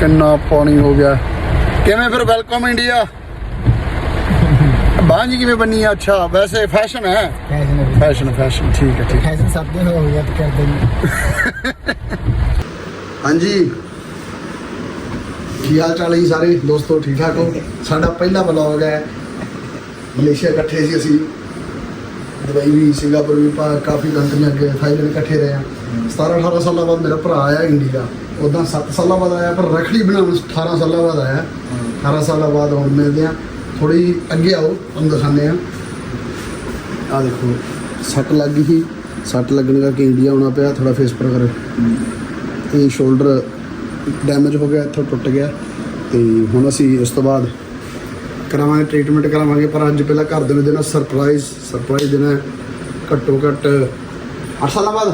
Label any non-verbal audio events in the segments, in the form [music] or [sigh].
ਕਿੰਨਾ ਪਾਣੀ ਹੋ ਗਿਆ। ਕਿਵੇਂ ਫਿਰ ਵੈਲਕਮ ਇੰਡੀਆ [laughs] ਬਾਂਝ ਕਿਵੇਂ ਬਣੀ ਆ? ਅੱਛਾ ਵੈਸੇ ਫੈਸ਼ਨ ਹੈ। ਫੈਸ਼ਨ ਹੈ ਫੈਸ਼ਨ ਫੈਸ਼ਨ ਠੀਕ ਹੈ ਠੀਕ ਹੈ। ਫੈਸ਼ਨ ਸਭ ਦੇ ਹੋ ਗਿਆ ਤੇ ਕਰਦੇ [laughs] ਹਾਂਜੀ। ਕੀ ਹਾਲ ਚਾਲ ਹੈ ਸਾਰੇ? ਦੋਸਤੋ ਠੀਕ ਠਾਕ ਹੋ? ਸਾਡਾ ਪਹਿਲਾ ਵਲੌਗ ਹੈ। ਮਲੇਸ਼ੀਆ ਇਕੱਠੇ ਸੀ ਅਸੀਂ। ਦੁਬਈ ਵੀ ਸਿੰਗਾਪੁਰ ਵੀ ਪਾ ਕਾਫੀ ਕੰਟਰੀਆਂ ਅੱਗੇ ਥਾਈਲੈਂਡ ਇਕੱਠੇ ਰਹੇ ਆ 17 18 ਸਾਲਾਂ ਬਾਅਦ ਮੇਰਾ ਭਰਾ ਆਇਆ ਇੰਡੀਆ ਉਦਾਂ 7 ਸਾਲਾਂ ਬਾਅਦ ਆਇਆ, ਪਰ ਰਖੜੀ ਬਣਾਉਣ 18 ਸਾਲਾਂ ਬਾਅਦ ਆਇਆ। 18 ਸਾਲਾਂ ਬਾਅਦ ਹੁਣ ਮਿਲਦੇ ਆ ਥੋੜੀ ਅੱਗੇ ਆਓ, ਤੁਹਾਨੂੰ ਦਿਖਾਉਂਦੇ ਆ ਆ ਦੇਖੋ, ਸੱਟ ਲੱਗ ਗਈ ਸੀ। ਸੱਟ ਲੱਗਣ ਕਰਕੇ ਇੰਡੀਆ ਆਉਣਾ ਪਿਆ ਥੋੜਾ ਫੇਸ ਪਰ ਕਰ। ਤੇ ਸ਼ੋਲਡਰ ਡੈਮੇਜ ਹੋ ਗਿਆ, ਇੱਥੋਂ ਟੁੱਟ ਗਿਆ। ਤੇ ਹੁਣ ਅਸੀਂ ਇਸ ਤੋਂ ਬਾਅਦ ਕਰਾਵਾਂਗੇ ਟ੍ਰੀਟਮੈਂਟ ਕਰਾਵਾਂਗੇ, ਪਰ ਅੱਜ ਪਹਿਲਾਂ ਘਰ ਦੇ ਨੂੰ ਦੇਣਾ ਸਰਪ੍ਰਾਈਜ਼ ਸਰਪ੍ਰਾਈਜ਼ ਦੇਣਾ ਘੱਟੋ ਘੱਟ 8 ਸਾਲਾਂ ਬਾਅਦ?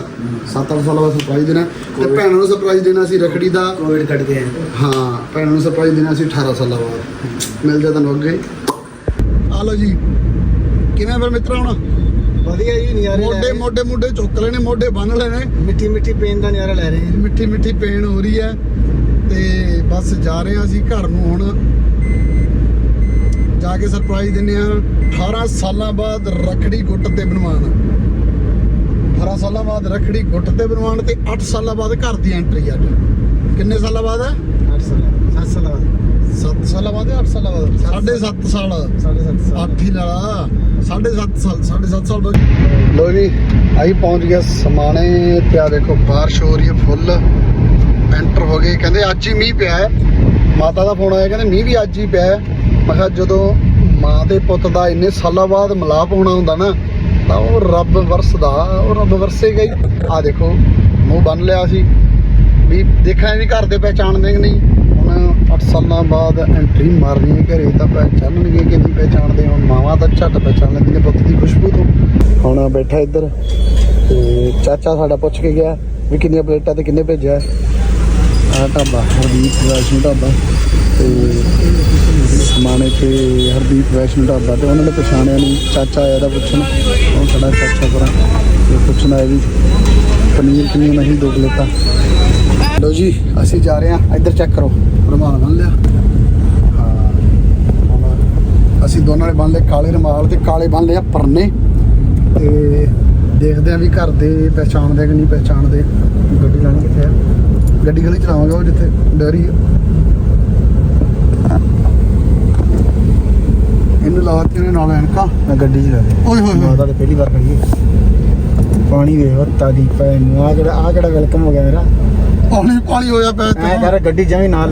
7-8 ਸਾਲਾਂ ਬਾਅਦ ਸਰਪ੍ਰਾਈਜ਼ ਦੇਣਾ। ਤੇ ਭੈਣਾਂ ਨੂੰ ਸਰਪ੍ਰਾਈਜ਼ ਦੇਣਾ ਸੀ ਰਖੜੀ ਦਾ। ਕੋਵਿਡ ਕੱਟ ਗਿਆ ਹਾਂ ਭੈਣਾਂ ਨੂੰ ਸਰਪ੍ਰਾਈਜ਼ ਦੇਣਾ ਸੀ 18 ਸਾਲਾਂ ਬਾਅਦ। ਮਿਲ ਜਾ ਤੁਹਾਨੂੰ ਅੱਗੇ। ਆ ਲਓ ਜੀ। ਕਿਵੇਂ ਫਿਰ ਮਿੱਤਰਾਂ ਹੁਣ? ਵਧੀਆ ਜੀ ਨਜ਼ਾਰੇ ਮੋਢੇ ਮੋਢੇ ਮੋਢੇ ਚੁੱਕ ਲੈਣੇ ਮੋਢੇ ਬੰਨ ਲੈਣੇ। ਮਿੱਠੀ ਮਿੱਠੀ ਪੇਨ ਦਾ ਨਜ਼ਾਰਾ ਲੈ ਰਹੇ ਹਾਂ ਮਿੱਠੀ ਮਿੱਠੀ ਪੇਨ ਹੋ ਰਹੀ ਹੈ। ਤੇ ਬਸ ਜਾ ਰਹੇ ਹਾਂ ਅਸੀਂ ਘਰ ਨੂੰ ਹੁਣ। ਜਾ ਕੇ ਸਰਪ੍ਰਾਈਜ਼ ਦਿੰਨੇ ਆ 18 ਸਾਲਾਂ ਬਾਅਦ ਰਖੜੀ ਗੁੱਟ ਤੇ ਬਣਵਾਉਣ। 18 ਸਾਲਾਂ ਬਾਅਦ ਰਖੜੀ ਗੁੱਟ ਤੇ ਬਣਵਾਉਣ ਤੇ 8 ਸਾਲਾਂ ਬਾਅਦ ਘਰ ਦੀ ਐਂਟਰੀ ਅੱਜ ਕਿੰਨੇ ਸਾਲਾਂ ਬਾਅਦ ਹੈ 8 ਸਾਲ 7 ਸਾਲ ਬਾਅਦ। 7 ਸਾਲਾਂ ਬਾਅਦ 8 ਸਾਲਾਂ ਬਾਅਦ? 7.5 ਸਾਲ। 7.5 ਸਾਲ। 8 ਹੀ ਲਾਲਾ 7.5 ਸਾਲ 7.5 ਸਾਲ ਬਾਅਦ। ਲੋ ਜੀ ਆਈ ਪਹੁੰਚ ਗਿਆ ਸਮਾਣੇ ਤੇ ਆ ਦੇਖੋ ਬਾਰਿਸ਼ ਹੋ ਰਹੀ ਹੈ ਫੁੱਲ। ਐਂਟਰ ਹੋ ਗਏ। ਕਹਿੰਦੇ ਅੱਜ ਹੀ ਮੀਂਹ ਪਿਆ ਹੈ। ਮਾਤਾ ਦਾ ਫੋਨ ਆਇਆ ਕਹਿੰਦੇ ਮੀਂਹ ਵੀ ਅੱਜ ਹੀ ਪਿਆ ਹੈ। ਮੈਂ ਕਿਹਾ ਜਦੋਂ ਮਾਂ ਤੇ ਪੁੱਤ ਦਾ ਇੰਨੇ ਸਾਲਾਂ ਬਾਅਦ ਮਿਲਾਪ ਹੋਣਾ ਹੁੰਦਾ ਨਾ ਤਾਂ ਉਹ ਰੱਬ ਵਰਸਦਾ, ਉਹ ਰੱਬ ਵਰਸੇਗਾ ਹੀ ਆ ਦੇਖੋ, ਮੂੰਹ ਬੰਨ ਲਿਆ ਸੀ। ਵੀ ਦੇਖਾਂ ਵੀ ਘਰ ਦੇ ਪਹਿਚਾਣਦੇ ਕਿ ਨਹੀਂ। ਹੁਣ 8 ਸਾਲਾਂ ਬਾਅਦ ਐਂਟਰੀ ਮਾਰਨੀ ਹੈ ਘਰੇ, ਤਾਂ ਪਹਿਚਾਣਨਗੇ ਕਿ ਨਹੀਂ ਪਹਿਚਾਣਦੇ। ਹੁਣ ਮਾਵਾਂ ਤਾਂ ਝੱਟ ਪਹਿਚਾਣ ਲੈਂਦੀਆਂ ਨੇ ਪੁੱਤ ਦੀ ਖੁਸ਼ਬੂ ਤੋਂ। ਹੁਣ ਬੈਠਾ ਇੱਧਰ, ਤੇ ਚਾਚਾ ਸਾਡਾ ਪੁੱਛ ਕੇ ਗਿਆ ਵੀ ਕਿੰਨੀਆਂ ਪਲੇਟਾਂ ਤੇ ਕਿੰਨੇ ਭੇਜਿਆ। ਆ ਢਾਬਾ, ਹਰਦੀਪ ਵੈਸ਼ਨੂ ਢਾਬਾ ਤੇ ਸਮਾਣੇ ਤੇ ਹਰਦੀਪ ਵੈਸ਼ਨੂ ਢਾਬਾ ਤੇ ਉਹਨਾਂ ਨੇ ਪਛਾਣਿਆ ਨਹੀਂ, ਚਾਚਾ ਆਇਆ ਦਾ ਪੁੱਛਣ, ਉਹ ਸਾਡਾ ਚਾਚਾ ਪਰਾਂ ਤੇ ਪੁੱਛਣ ਆਇਆ ਵੀ ਪਨੀਰ ਕਿੰਨੀਆਂ ਨਹੀਂ ਦੋ ਪਲੇਟਾਂ। ਲੋ ਜੀ, ਅਸੀਂ ਜਾ ਰਹੇ ਹਾਂ, ਇੱਧਰ ਚੈੱਕ ਕਰੋ। ਰੁਮਾਲ ਬੰਨ ਲਿਆ। ਹਾਂ। ਅਸੀਂ ਦੋਨਾਂ ਨੇ ਬੰਨ ਲਏ ਕਾਲੇ ਰੁਮਾਲ ਤੇ ਕਾਲੇ ਬੰਨ ਲਿਆ ਪਰਨੇ। ਤੇ ਦੇਖਦੇ ਆਂ ਵੀ ਘਰ ਦੇ ਪਹਿਚਾਣਦੇ ਕਿ ਨਹੀਂ ਪਹਿਚਾਣਦੇ ਗੱਡੀ ਲਾਣੀ ਕਿੱਥੇ ਆ? ਗੱਡੀ ਗਲੀ ਚਲਾਵਾਂਗੇ ਉਹ ਜਿੱਥੇ ਡੈਰੀ ਆ। ਇਹਨੂੰ ਲਾ ਕੇ ਨਾਲ ਐਨਕਾਂ। ਮੈਂ ਗੱਡੀ ਚ ਲੈ ਦੇ ਓਏ ਹੋਏ ਹੋਏ। ਮਾਤਾ ਤੇ ਪਹਿਲੀ ਵਾਰ ਖੜੀ ਪਾਣੀ ਵੇਖ ਉਹ ਤਾਦੀ ਪੈ ਨੂੰ ਆ ਕਿਹੜਾ ਆ ਕਿਹੜਾ ਵੈਲਕਮ ਹੋ ਗਿਆ ਮੇਰਾ। ਪਾਣੀ ਪਾਣੀ ਹੋਇਆ ਪਿਆ ਐ ਇੱਥੇ ਕਰ ਗੱਡੀ ਜਮੀ ਨਾਲ